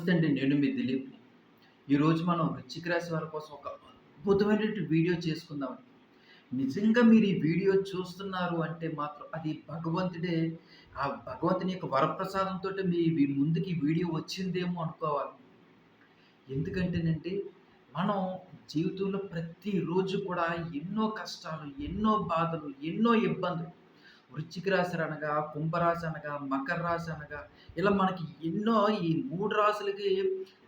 నమస్తే అండి నేను మీ దిలీప్ ఈరోజు మనం వృశ్చిక రాశి వారి కోసం ఒక అద్భుతమైనటువంటి వీడియో చేసుకుందాం నిజంగా మీరు ఈ వీడియో చూస్తున్నారు అంటే మాత్రం అది భగవంతుడే ఆ భగవంతుని యొక్క వరప్రసాదంతో మీ మీ ముందుకి ఈ వీడియో వచ్చిందేమో అనుకోవాలి. ఎందుకంటేనంటే మనం జీవితంలో ప్రతిరోజు కూడా ఎన్నో కష్టాలు ఎన్నో బాధలు ఎన్నో ఇబ్బందులు వృశ్చిక రాశి అనగా కుంభరాశి అనగా మకర రాశి అనగా ఇలా మనకి ఎన్నో ఈ మూడు రాశులకి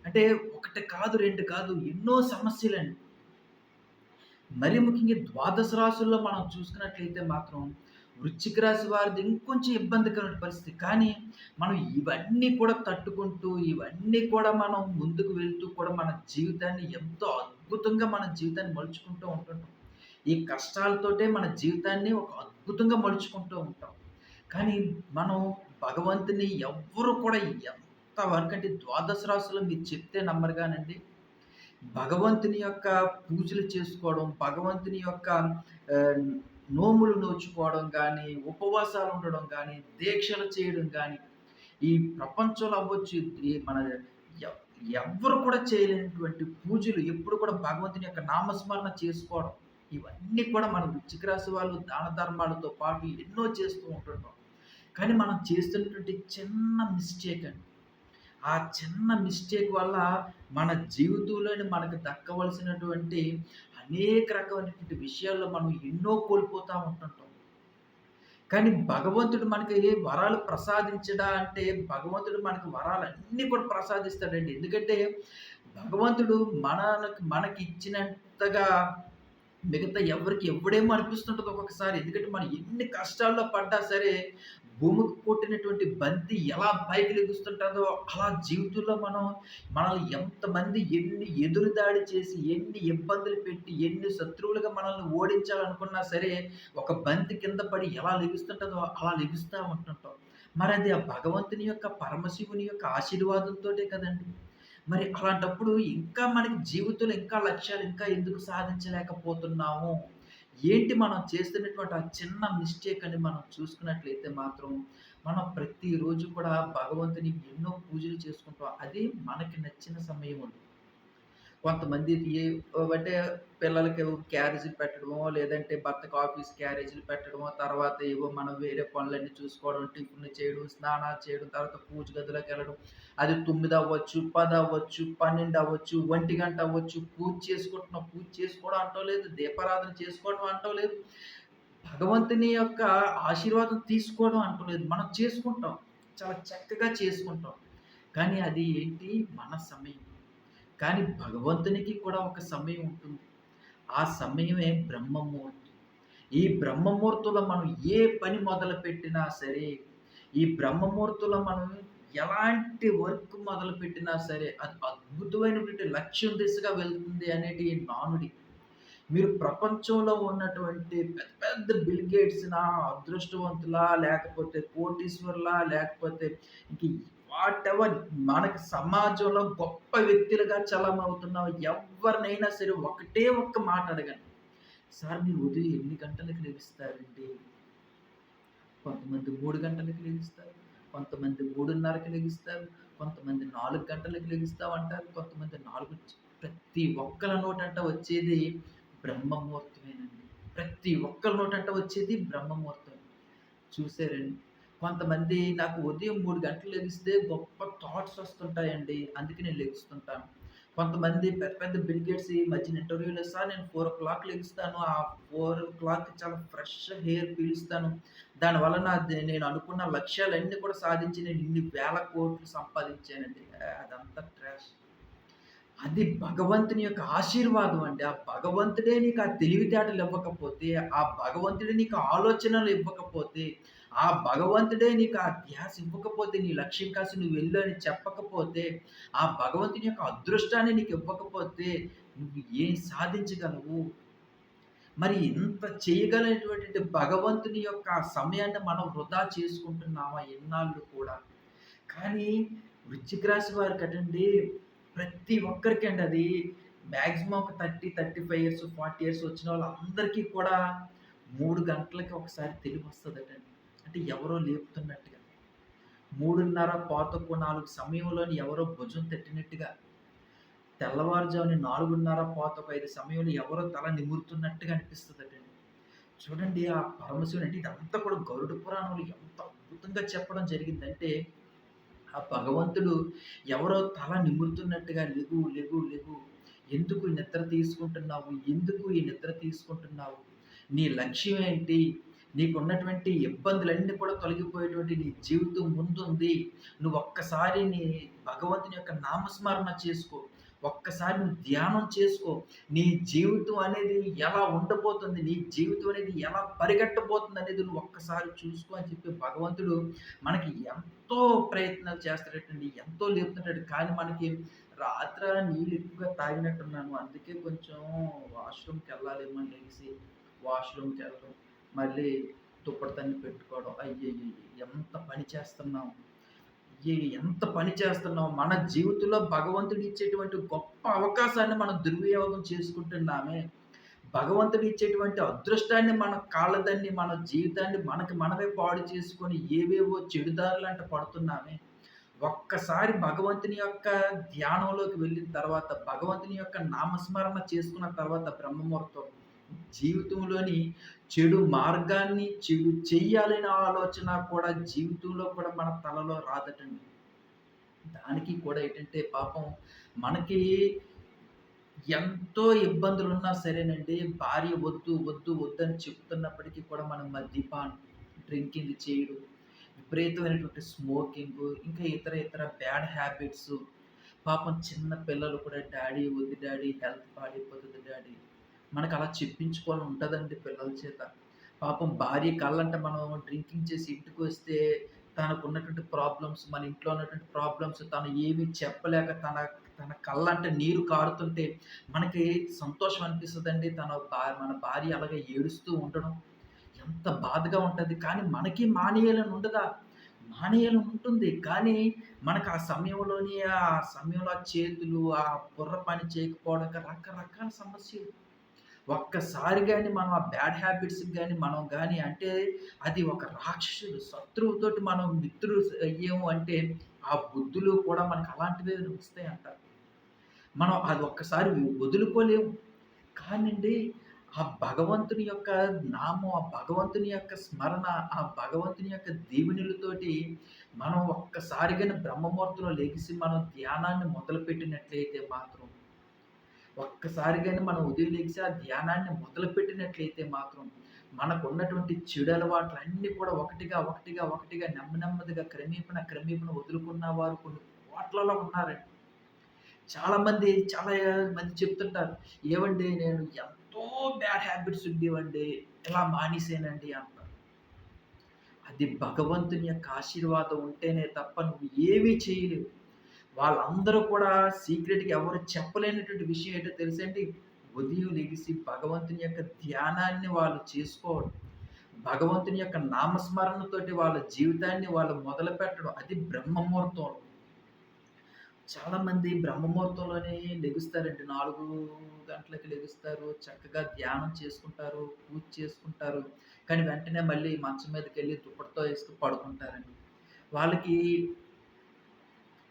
అంటే ఒకటి కాదు రెండు కాదు ఎన్నో సమస్యలండి. మరి ముఖ్యంగా ద్వాదశ రాశుల్లో మనం చూసుకున్నట్లయితే మాత్రం వృశ్చిక రాశి వారిది ఇంకొంచెం ఇబ్బందికరమైన పరిస్థితి. కానీ మనం ఇవన్నీ కూడా తట్టుకుంటూ ఇవన్నీ కూడా మనం ముందుకు వెళ్తూ కూడా మన జీవితాన్ని ఎంతో అద్భుతంగా మన జీవితాన్ని మలుచుకుంటూ ఉంటుంటాం ఈ కష్టాలతోటే మన జీవితాన్ని ఒక అద్భుతంగా మలుచుకుంటూ ఉంటాం. కానీ మనం భగవంతుని ఎవ్వరు కూడా ఎంత అంటే ద్వాదశ రాశులు మీరు చెప్తే నమ్మరు కానండి భగవంతుని యొక్క పూజలు చేసుకోవడం భగవంతుని యొక్క నోములు నోచుకోవడం కానీ ఉపవాసాలు ఉండడం కానీ దీక్షలు చేయడం కానీ ఈ ప్రపంచంలో అవ్వచ్చు. మన ఎవ్వరు కూడా చేయలేనటువంటి పూజలు ఎప్పుడు కూడా భగవంతుని యొక్క నామస్మరణ చేసుకోవడం. ఇవన్నీ కూడా మన వృశ్చిక రాశి వాళ్ళు దాన ధర్మాలతో పాటు ఎన్నో చేస్తూ ఉంటుంటాం కానీ మనం చేస్తున్నటువంటి చిన్న మిస్టేక్ అండి. ఆ చిన్న మిస్టేక్ వల్ల మన జీవితంలోని మనకు దక్కవలసినటువంటి అనేక రకమైనటువంటి విషయాల్లో మనం ఎన్నో కోల్పోతూ ఉంటుంటాం కానీ భగవంతుడు మనకి వరాలు ప్రసాదించడా అంటే భగవంతుడు మనకి వరాలు అన్నీ కూడా ప్రసాదిస్తాడండి. ఎందుకంటే భగవంతుడు మనకి మనకి ఇచ్చినంతగా మిగతా ఎవరికి ఎవడేమో అనిపిస్తుంటుంది ఒక్కొక్కసారి. ఎందుకంటే మనం ఎన్ని కష్టాల్లో పడ్డా సరే భూమికి కొట్టినటువంటి బంతి ఎలా పైకి లెగుస్తుంటుందో అలా జీవితంలో మనం మనల్ని ఎంతమంది ఎన్ని ఎదురుదాడి చేసి ఎన్ని ఇబ్బందులు పెట్టి ఎన్ని శత్రువులుగా మనల్ని ఓడించాలనుకున్నా సరే ఒక బంతి కింద పడి ఎలా లెగుస్తుంటుందో అలా లెగుస్తూ ఉంటుంటాం. మరి అది ఆ భగవంతుని యొక్క పరమశివుని యొక్క ఆశీర్వాదంతోటే కదండి. మరి అలాంటప్పుడు ఇంకా మనకి జీవితంలో ఇంకా లక్ష్యాలు ఇంకా ఎందుకు సాధించలేకపోతున్నాము? ఏంటి మనం చేస్తున్నటువంటి ఆ చిన్న మిస్టేక్ అని మనం చూసుకున్నట్లయితే మాత్రం మనం ప్రతిరోజు కూడా భగవంతుని ఎన్నో పూజలు చేసుకుంటాం. అది మనకి నచ్చిన సమయం ఉంటుంది కొంతమంది అంటే పిల్లలకి క్యారేజీలు పెట్టడమో లేదంటే భర్తకు ఆఫీస్ క్యారేజీలు పెట్టడమో తర్వాత ఏవో మనం వేరే పనులన్నీ చూసుకోవడం టిఫిన్లు చేయడం స్నానాలు చేయడం తర్వాత పూజ గదిలోకి వెళ్ళడం. అది తొమ్మిది అవ్వచ్చు పది అవ్వచ్చు పన్నెండు అవ్వచ్చు ఒంటి గంట అవ్వచ్చు పూజ చేసుకుంటున్నాం పూజ చేసుకోవడం అంటో లేదు దీపారాధన చేసుకోవడం అంటో లేదు. భగవంతుని యొక్క ఆశీర్వాదం తీసుకోవడం అంటూ లేదు. మనం చేసుకుంటాం చాలా చక్కగా చేసుకుంటాం. కానీ అది ఏంటి? మన సమయం. కానీ భగవంతునికి కూడా ఒక సమయం ఉంటుంది. ఆ సమయమే బ్రహ్మముహూర్తం. ఈ బ్రహ్మముహూర్తంలో మనం ఏ పని మొదలు పెట్టినా సరే ఈ బ్రహ్మముహూర్తులో మనం ఎలాంటి వర్క్ మొదలు పెట్టినా సరే అది అద్భుతమైనటువంటి లక్ష్యం దిశగా వెళ్తుంది అనేది నానుడి మీరు ప్రపంచంలో ఉన్నటువంటి పెద్ద పెద్ద బిల్ గేట్స్నా అదృష్టవంతులా లేకపోతే కోటీశ్వర్లా లేకపోతే ఇంక వాట్ ఎవర్ మనకి సమాజంలో గొప్ప వ్యక్తులుగా చలమవుతున్న ఎవరినైనా సరే ఒకటే ఒక్క మాట అడగండి. సార్ మీరు ఉదయం ఎన్ని గంటలకు లెగిస్తారండి కొంతమంది మూడు గంటలకు లెగిస్తారు కొంతమంది మూడున్నరకి లెగిస్తారు కొంతమంది నాలుగు గంటలకు లెగిస్తాం అంటారు కొంతమంది నాలుగు ప్రతి ఒక్కల నోటంట వచ్చేది బ్రహ్మముహూర్తమేనండి. ప్రతి ఒక్కరి నోటంట వచ్చేది బ్రహ్మముహూర్తం. చూసారండి కొంతమంది నాకు ఉదయం మూడు గంటలు లెగిస్తే గొప్ప థాట్స్ వస్తుంటాయండి. అందుకే నేను లెగుస్తుంటాను. కొంతమంది పెద్ద పెద్ద బిల్గేట్స్ ఈ మధ్యన ఇంటర్వ్యూలో సార్ నేను ఫోర్ ఓ క్లాక్ లెగుస్తాను. ఆ ఫోర్ ఓ క్లాక్ చాలా ఫ్రెష్ హెయిర్ పీలుస్తాను. దానివల్ల నా నేను అనుకున్న లక్ష్యాలన్నీ కూడా సాధించి నేను ఇన్ని వేల కోట్లు సంపాదించానండి. అదంతా ట్రాష్ అది భగవంతుని యొక్క ఆశీర్వాదం అండి. ఆ భగవంతుడే నీకు ఆ తెలివితేటలు ఇవ్వకపోతే ఆ భగవంతుడే నీకు ఆలోచనలు ఇవ్వకపోతే ఆ భగవంతుడే నీకు ఆ ధ్యాస ఇవ్వకపోతే నీ లక్ష్యం కాసి నువ్వు వెళ్ళు అని చెప్పకపోతే ఆ భగవంతుని యొక్క అదృష్టాన్ని నీకు ఇవ్వకపోతే నువ్వు ఏం సాధించగలవు? మరి ఇంత చేయగలిగినటువంటి భగవంతుని యొక్క సమయాన్ని మనం వృధా చేసుకుంటున్నామా? ఎన్నాళ్ళు కూడా. కానీ వృచ్చిక రాశి వారికి అటండి ప్రతి ఒక్కరికి అండి అది మ్యాక్సిమం ఒక thirty thirty five years forty years వచ్చిన వాళ్ళందరికీ కూడా మూడు గంటలకి ఒకసారి తెలివి వస్తుందటండి. అంటే ఎవరో లేపుతున్నట్టుగా. మూడున్నర పాతకు నాలుగు సమయంలోని ఎవరో భుజం తట్టినట్టుగా. తెల్లవారుజామున నాలుగున్నర పాతకు ఐదు సమయంలో ఎవరో తల నిమురుతున్నట్టుగా అనిపిస్తుందటండి. చూడండి ఆ పరమశివుని అంటే ఇదంతా కూడా గరుడ పురాణంలో ఎంత అద్భుతంగా చెప్పడం జరిగిందంటే ఆ భగవంతుడు ఎవరో తల నిమురుతున్నట్టుగా లెగు లెగు లెగు. ఎందుకు నిద్ర తీసుకుంటున్నావు? ఎందుకు ఈ నిద్ర తీసుకుంటున్నావు? నీ లక్ష్యం ఏంటి? నీకున్నటువంటి ఇబ్బందులన్నీ కూడా తొలగిపోయేటువంటి నీ జీవితం ముందుంది. నువ్వు ఒక్కసారి నీ భగవంతుని యొక్క నామస్మరణ చేసుకో. ఒక్కసారి నువ్వు ధ్యానం చేసుకో. నీ జీవితం అనేది ఎలా ఉండబోతుంది? నీ జీవితం అనేది ఎలా పరిగెట్టబోతుంది అనేది నువ్వు ఒక్కసారి చూసుకో అని చెప్పి భగవంతుడు మనకి ఎంతో ప్రయత్నాలు చేస్తాడటండి ఎంతో లేపుతుంటాడు. కానీ మనకి రాత్ర నీళ్ళు ఎక్కువగా తాగినట్టున్నాను. అందుకే కొంచెం వాష్రూమ్కి వెళ్ళాలేమో అని లేచి వాష్రూమ్కి వెళ్ళడం మళ్ళీ దుప్పటి తన్ని పెట్టుకోవడం. అయ్యే ఎంత పని చేస్తున్నాం ఎంత పని చేస్తున్నాం మన జీవితంలో భగవంతుడు ఇచ్చేటువంటి గొప్ప అవకాశాన్ని మనం దుర్వినియోగం చేసుకుంటున్నామే భగవంతుడు ఇచ్చేటువంటి అదృష్టాన్ని మన కాళ్ళదాన్ని మన జీవితాన్ని మనకి మనమే పాడు చేసుకొని ఏవేవో చెడుదారులు అంటే పడుతున్నామే ఒక్కసారి భగవంతుని యొక్క ధ్యానంలోకి వెళ్ళిన తర్వాత భగవంతుని యొక్క నామస్మరణ చేసుకున్న తర్వాత బ్రహ్మముహూర్తం జీవితంలోని చెడు మార్గాన్ని చెడు చెయ్యాలనే ఆలోచన కూడా జీవితంలో కూడా మన తలలో రాదటండి. దానికి కూడా ఏంటంటే పాపం మనకి ఎంతో ఇబ్బందులు ఉన్నా సరేనండి భార్య వద్దు వద్దు వద్దని చెప్తున్నప్పటికీ కూడా మనం మద్యపాన్ డ్రింకింగ్ చేయడం విపరీతమైనటువంటి స్మోకింగ్ ఇంకా ఇతర ఇతర బ్యాడ్ హ్యాబిట్స్ పాపం చిన్న పిల్లలు కూడా డాడీ వద్దు డాడీ హెల్త్ పాడైపోతుంది డాడీ. మనకు అలా చెప్పించుకోవాలని ఉంటుందండి పిల్లల చేత. పాపం భార్య కళ్ళంటే మనం డ్రింకింగ్ చేసి ఇంటికి వస్తే తనకు ఉన్నటువంటి ప్రాబ్లమ్స్ మన ఇంట్లో ఉన్నటువంటి ప్రాబ్లమ్స్ తను ఏమీ చెప్పలేక తన తన కళ్ళంటే నీరు కారుతుంటే మనకి సంతోషం అనిపిస్తుందండి. తన మన భార్య అలాగే ఏడుస్తూ ఉండడం. ఎంత బాధగా ఉంటుంది. కానీ మనకి మానేయాలని ఉండదా? మానేయాలని ఉంటుంది. కానీ మనకు ఆ సమయంలోని ఆ సమయంలో ఆ చేతులు ఆ బుర్ర పని చేయకపోవడం రకరకాల సమస్యలు. ఒక్కసారి కానీ మనం ఆ బ్యాడ్ హ్యాబిట్స్కి కానీ మనం కానీ అంటే అది ఒక రాక్షసుడు శత్రువుతోటి మనం మిత్రులు అయ్యాము అంటే ఆ బుద్ధులు కూడా మనకు అలాంటివే వస్తాయి అంటారు. మనం అది ఒక్కసారి వదులుకోలేము. కానండి ఆ భగవంతుని యొక్క నామం ఆ భగవంతుని యొక్క స్మరణ ఆ భగవంతుని యొక్క దీవెనులతోటి మనం ఒక్కసారిగా బ్రహ్మముహూర్తంలో లెగిసి మనం ధ్యానాన్ని మొదలుపెట్టినట్లయితే మాత్రం ఒక్కసారిగానే మనం ఉదయం లేచి ఆ ధ్యానాన్ని మొదలుపెట్టినట్లయితే మాత్రం మనకున్నటువంటి చెడు అలవాట్లు అన్నీ కూడా ఒకటిగా ఒకటిగా ఒకటిగా నెమ్మ నెమ్మదిగా క్రమేపణ క్రమేపణ వదులుకున్న వారు కొన్ని కోట్లలో ఉన్నారండి. చాలామంది చాలా మంది చెప్తుంటారు ఏవండి నేను ఎంతో బ్యాడ్ హ్యాబిట్స్ ఉండేవండి ఇలా మానేసేనండి అంటారు. అది భగవంతుని యొక్క ఆశీర్వాదం ఉంటేనే తప్ప నువ్వు ఏమీ చేయలేవు. వాళ్ళందరూ కూడా సీక్రెట్గా ఎవరు చెప్పలేనటువంటి విషయం ఏంటో తెలుసండి? ఉదయం లెగిసి భగవంతుని యొక్క ధ్యానాన్ని వాళ్ళు చేసుకోవడం భగవంతుని యొక్క నామస్మరణతోటి వాళ్ళ జీవితాన్ని వాళ్ళు మొదలు పెట్టడం అది బ్రహ్మముహూర్తం. చాలామంది బ్రహ్మముహూర్తంలోనే లెగుస్తారండి. నాలుగు గంటలకి లెగుస్తారు చక్కగా ధ్యానం చేసుకుంటారు పూజ చేసుకుంటారు. కానీ వెంటనే మళ్ళీ మంచం మీదకి వెళ్ళి దుప్పటితో వేసుకు పడుకుంటారండి. వాళ్ళకి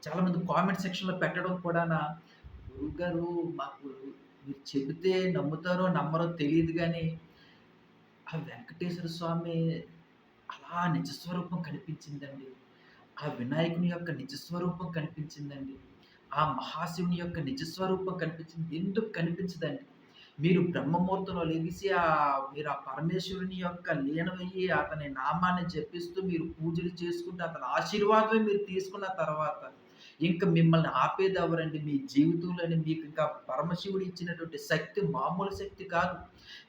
చాలామంది కామెంట్ సెక్షన్లో పెట్టడం కూడా గురుగారు మాకు మీరు చెబితే నమ్ముతారో నమ్మరో తెలియదు కానీ ఆ వెంకటేశ్వర స్వామి అలా నిజస్వరూపం కనిపించిందండి. ఆ వినాయకుని యొక్క నిజస్వరూపం కనిపించిందండి. ఆ మహాశివుని యొక్క నిజస్వరూపం కనిపించింది. ఎందుకు కనిపించదండి? మీరు బ్రహ్మముహూర్తంలో లెగిసి ఆ మీరు ఆ పరమేశ్వరుని యొక్క లీనమయ్యి అతని నామాన్ని జపిస్తూ మీరు పూజలు చేసుకుంటే అతని ఆశీర్వాదమే మీరు తీసుకున్న తర్వాత ఇంకా మిమ్మల్ని ఆపేది ఎవరండి మీ జీవితంలోని మీకు ఇంకా పరమశివుడు ఇచ్చినటువంటి శక్తి మామూలు శక్తి కాదు.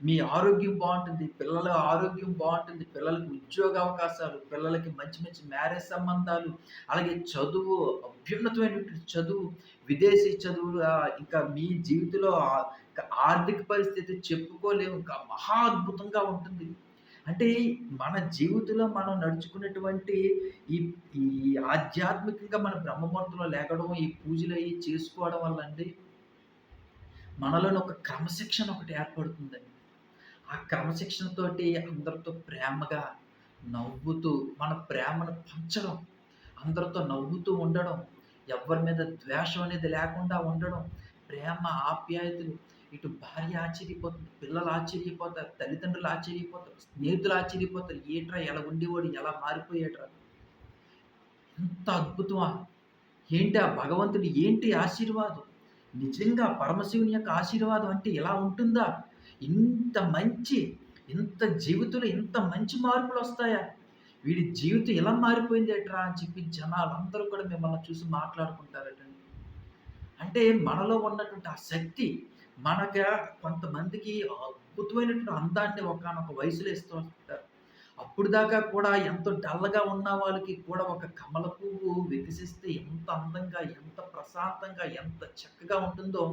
మీ ఆరోగ్యం బాగుంటుంది పిల్లల ఆరోగ్యం బాగుంటుంది పిల్లలకి ఉద్యోగ అవకాశాలు పిల్లలకి మంచి మంచి మ్యారేజ్ సంబంధాలు అలాగే చదువు అభ్యున్నతమైనటువంటి చదువు విదేశీ చదువులు ఇంకా మీ జీవితంలో ఆర్థిక పరిస్థితి చెప్పుకోలేము. ఇంకా మహా అద్భుతంగా ఉంటుంది. అంటే మన జీవితంలో మనం నడుచుకున్నటువంటి ఈ ఈ ఆధ్యాత్మికంగా మన బ్రహ్మముహూర్తంలో లేకడం ఈ పూజలు అవి చేసుకోవడం వల్ల అండి మనలోని ఒక క్రమశిక్షణ ఒకటి ఏర్పడుతుందండి. ఆ క్రమశిక్షణతోటి అందరితో ప్రేమగా నవ్వుతూ మన ప్రేమను పంచడం అందరితో నవ్వుతూ ఉండడం ఎవరి మీద ద్వేషం అనేది లేకుండా ఉండడం ప్రేమ ఆప్యాయతలు ఇటు భార్య ఆశ్చర్యపోతుంది పిల్లలు ఆశ్చర్యపోతారు తల్లిదండ్రులు ఆశ్చర్యపోతారు స్నేహితులు ఆశ్చర్యపోతారు. ఏట్రా ఎలా ఉండేవాడు ఎలా మారిపోయేట్రా ఎంత అద్భుతమా? ఏంటి ఆ భగవంతుడు ఏంటి ఆశీర్వాదం? నిజంగా పరమశివుని యొక్క ఆశీర్వాదం అంటే ఎలా ఉంటుందా? ఇంత మంచి ఇంత జీవితంలో ఇంత మంచి మార్పులు వస్తాయా? వీడి జీవితం ఎలా మారిపోయింది ఎట్రా అని చెప్పి జనాలు అందరూ కూడా మిమ్మల్ని చూసి మాట్లాడుకుంటారటండి. అంటే మనలో ఉన్నటువంటి ఆ శక్తి మనకి కొంతమందికి అద్భుతమైనటువంటి అందాన్ని ఒకనొక వయసులో ఇస్తూ ఉంటారు అప్పుడు దాకా కూడా ఎంతో డల్‌గా ఉన్న వాళ్ళకి కూడా ఒక కమల పువ్వు వికసిస్తే ఎంత అందంగా, ఎంత ప్రశాంతంగా, ఎంత చక్కగా ఉంటుందో,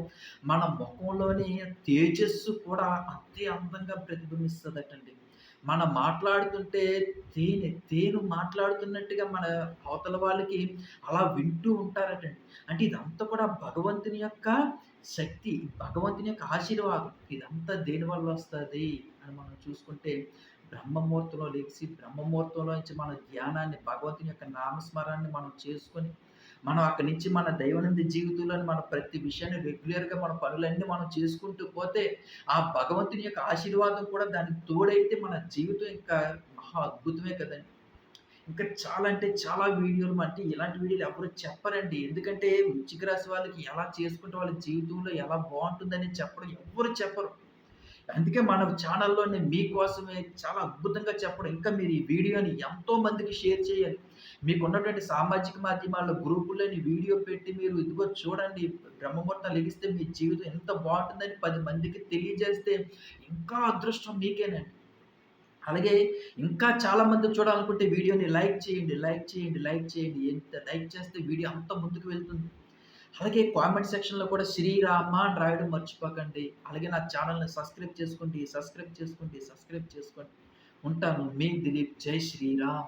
మన ముఖంలోని తేజస్సు కూడా అంతే అందంగా ప్రతిబింబిస్తుందటండి మనం మాట్లాడుతుంటే తేనె, తేను మాట్లాడుతున్నట్టుగా మన అవతల వాళ్ళకి అలా వింటూ ఉంటారటండి. అంటే ఇదంతా కూడా భగవంతుని యొక్క శక్తి, భగవంతుని యొక్క ఆశీర్వాదం. ఇదంతా దేని వల్ల వస్తుంది అని మనం చూసుకుంటే బ్రహ్మముహూర్తంలో లేచి బ్రహ్మముహూర్తంలో నుంచి మన ధ్యానాన్ని భగవంతుని యొక్క నామస్మరణని మనం చేసుకొని మనం అక్కడి నుంచి మన దైవనంద జీవితంలోని మన ప్రతి విషయాన్ని రెగ్యులర్గా మన పనులన్నీ మనం చేసుకుంటూ పోతే ఆ భగవంతుని యొక్క ఆశీర్వాదం కూడా దానికి తోడైతే మన జీవితం ఇంకా మహా అద్భుతమే కదండి ఇంకా చాలా అంటే చాలా వీడియోలు అంటే ఇలాంటి వీడియోలు ఎవరు చెప్పరండి ఎందుకంటే వృచ్చిక రాశి వాళ్ళకి ఎలా చేసుకుంటే వాళ్ళ జీవితంలో ఎలా బాగుంటుందని చెప్పడం ఎవ్వరు చెప్పరు అందుకే మన ఛానల్‌లో నేను మీకోసమే చాలా అద్భుతంగా చెప్పడం. ఇంకా మీరు ఈ వీడియోని ఎంతో మందికి షేర్ చేయాలి. మీకు ఉన్నటువంటి సామాజిక మాధ్యమాల్లో గ్రూపుల్లోని వీడియో పెట్టి మీరు ఇదిగో చూడండి బ్రహ్మముహూర్తం లెగిస్తే మీ జీవితం ఎంత బాగుంటుందని పది మందికి తెలియజేస్తే ఇంకా అదృష్టం మీకేనండి. అలాగే ఇంకా చాలామంది చూడాలనుకుంటే వీడియోని లైక్ చేయండి, లైక్ చేయండి, లైక్ చేయండి. ఎంత లైక్ చేస్తే వీడియో అంత ముందుకు వెళ్తుంది. అలాగే కామెంట్ సెక్షన్‌లో కూడా శ్రీరామ అని రాయడం మర్చిపోకండి. అలాగే నా ఛానల్ని సబ్స్క్రైబ్ చేసుకోండి, సబ్స్క్రైబ్ చేసుకోండి, సబ్స్క్రైబ్ చేసుకోండి. ఉంటాను. మీ దిలీప్. జై శ్రీరామ్.